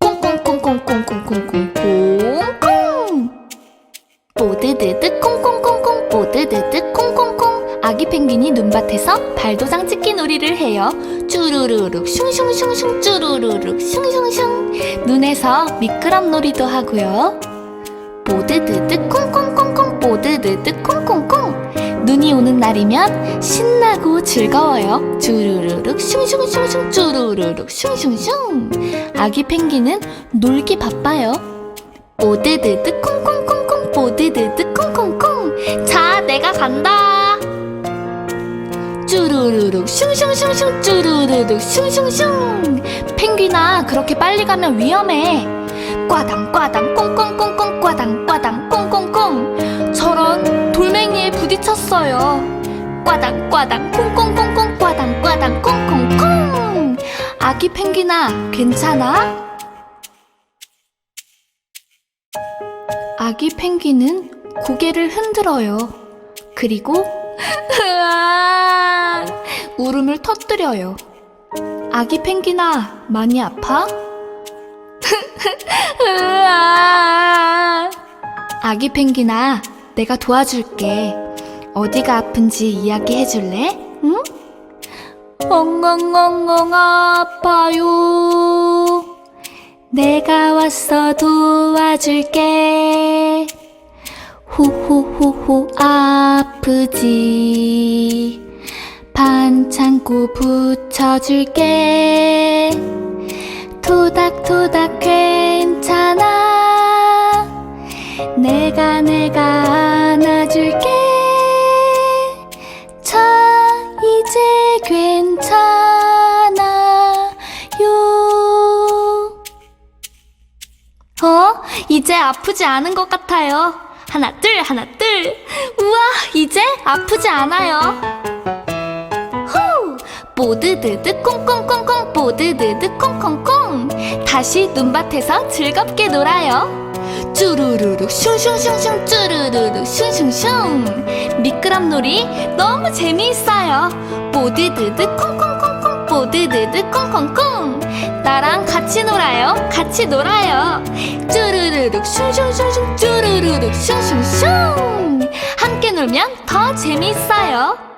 cùng cùng cùng cùng cùng cùng 눈밭에서 발도장 찍기 놀이를 해요. 쭈루루룩 슝슝슝슝 쭈루루룩 슝슝슝. 눈에서 미끄럼 놀이도 하고요. 뽀드드드 콩콩콩콩 뽀드드드 콩콩콩. 눈이 오는 날이면 신나고 즐거워요. 쭈루루룩 슝슝슝슝 쭈루루룩 슝슝슝. 아기 펭귄은 놀기 바빠요. 뽀드드드 콩콩콩 슝슝슝슝 쭈루루룩 슝슝슝 펭귄아 그렇게 빨리 가면 위험해. 꽈당 꽈당 꽁꽁꽁꽁 꽈당 꽈당 꽁꽁꽁 저런 돌멩이에 부딪혔어요. 꽈당 꽈당 콩콩콩콩 꽈당 꽈당 콩콩콩 아기 펭귄아 괜찮아? 아기 펭귄은 고개를 흔들어요. 그리고 울음을 터뜨려요. 아기 펭귄아 많이 아파? 아기 펭귄아 내가 도와줄게. 어디가 아픈지 이야기해 줄래? 응? 엉엉엉엉 아파요. 내가 왔어 도와줄게. 호호호호 아프지. 반창고 붙여줄게. 토닥토닥 괜찮아. 내가 내가 안아줄게. 자, 이제 괜찮아요. 어? 이제 아프지 않은 것 같아요. 하나, 둘, 하나, 둘. 우와, 이제 아프지 않아요. 후! 뽀드드드 콩콩콩콩 뽀드드드 콩콩콩 다시 눈밭에서 즐겁게 놀아요. 쭈루루룩 슝슝슝슝 쭈루루룩 슝슝슝 미끄럼 놀이 너무 재미있어요. 뽀드드드 콩콩콩콩 뽀드드드 콩콩콩 나랑 같이 놀아요. 같이 놀아요. 쭈루루룩 슝슝슝슝 쭈루루룩 슝슝슝 함께 놀면 더 재미있어요.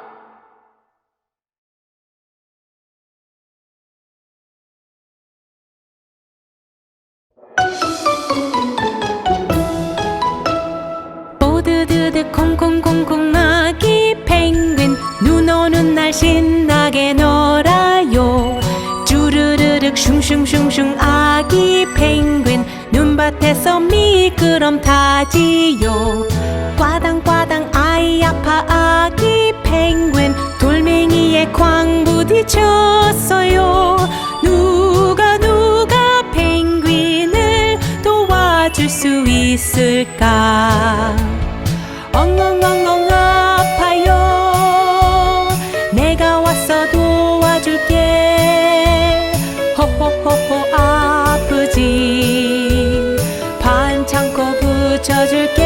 뽀드드드 콩콩콩콩 아기 펭귄 눈 오는 날 신나게 놀아요. 쭈르르륵 슝슝슝슝 아기 펭귄 눈밭에서 미끄럼 타지요. 꽈당꽈당 아이 아파 아기 펭귄 돌멩이에 쾅 부딪혔어요 멈출 수 있을까? 엉엉엉엉 아파요. 내가 왔어 도와줄게. 허허허허 아프지. 반창고 붙여줄게.